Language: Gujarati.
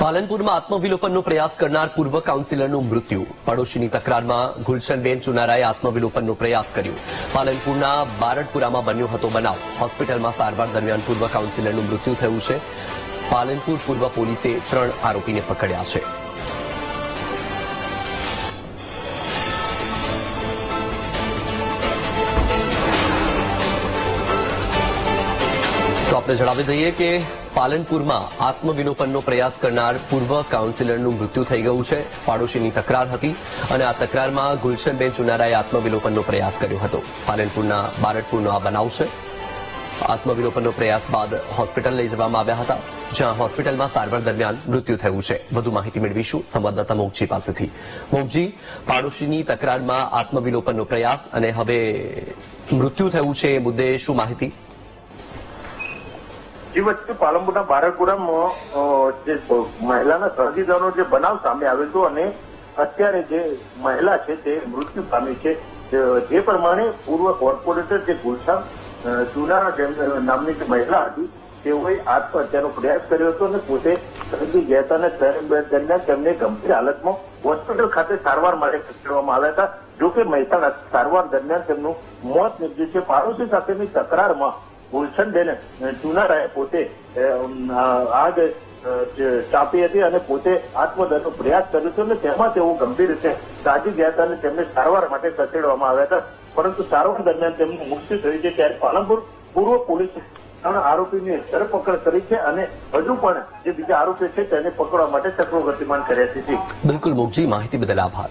પાલનપુરમાં આત્મવિલોપનનો પ્રયાસ કરનાર પૂર્વ કાઉન્સિલરનું મૃત્યુ. પડોશીની તકરારમાં ગુલશનબેન ચુનારાએ આત્મવિલોપનનો પ્રયાસ કર્યો. પાલનપુરના બારડપુરામાં બન્યો હતો બનાવ. હોસ્પિટલમાં સારવાર દરમિયાન પૂર્વ કાઉન્સિલરનું મૃત્યુ થયું છે. પાલનપુર પૂર્વ પોલીસે ત્રણ આરોપીને પકડ્યા છે. તો આપણે જણાવી દઈએ કે પાલનપુરમાં આત્મવિલોપનનો પ્રયાસ કરનાર પૂર્વ કાઉન્સિલરનું મૃત્યુ થઈ ગયું છે. પાડોશીની તકરાર હતી અને આ તકરારમાં ગુલશનબેન ચુનારાએ આત્મવિલોપનનો પ્રયાસ કર્યો હતો. પાલનપુરના બારડપુરનો આ બનાવ છે. આત્મવિલોપનનો પ્રયાસ બાદ હોસ્પિટલ લઈ જવામાં આવ્યા હતા, જ્યાં હોસ્પિટલમાં સારવાર દરમિયાન મૃત્યુ થયું છે. વધુ માહિતી મેળવીશું સંવાદદાતા મોગજી પાસેથી. મોગજી, પાડોશીની તકરારમાં આત્મવિલોપનનો પ્રયાસ અને હવે મૃત્યુ થયું છે એ મુદ્દે શું માહિતી? જે વચ્ચે પાલનપુરના બારડપુરામાં જે મહિલાના સહજીદારનો જે બનાવ સામે આવ્યો હતો અને અત્યારે જે મહિલા છે તે મૃત્યુ પામી છે જે- પ્રમાણે પૂર્વ કોર્પોરેટર જે ગુલશામ અ, ચુનારા નામની જે મહિલા હતી તેઓએ આત્મહત્યાનો પ્રયાસ કર્યો હતો અને પોતે સળગી ગયા હતા અને દરમિયાન તેમને ગંભીર હાલતમાં હોસ્પિટલ ખાતે સારવાર માટે ખસેડવામાં આવ્યા હતા. જોકે મહેસાણા સારવાર દરમિયાન તેમનું મોત નીપજ્યું છે. પાડોશી સાથેની તકરારમાં ગુલશનબેન ચુનારાએ પોતે આગ ચાપી હતી અને પોતે આત્મદહનનો પ્રયાસ કર્યો હતો અને તેમાં તેઓ ગંભીર રીતે સાજી ગયા હતા અને તેમને સારવાર માટે ખસેડવામાં આવ્યા હતા. પરંતુ સારવાર દરમિયાન તેમનું મૃત્યુ થયું છે ત્યારે પાલનપુર પૂર્વ પોલીસ ત્રણ આરોપીની ધરપકડ કરી છે અને હજુ પણ જે બીજા આરોપી છે તેને પકડવા માટે ચક્રો ગતિમાન કર્યા છે. બિલકુલ મોગજી, માહિતી બદલ આભાર.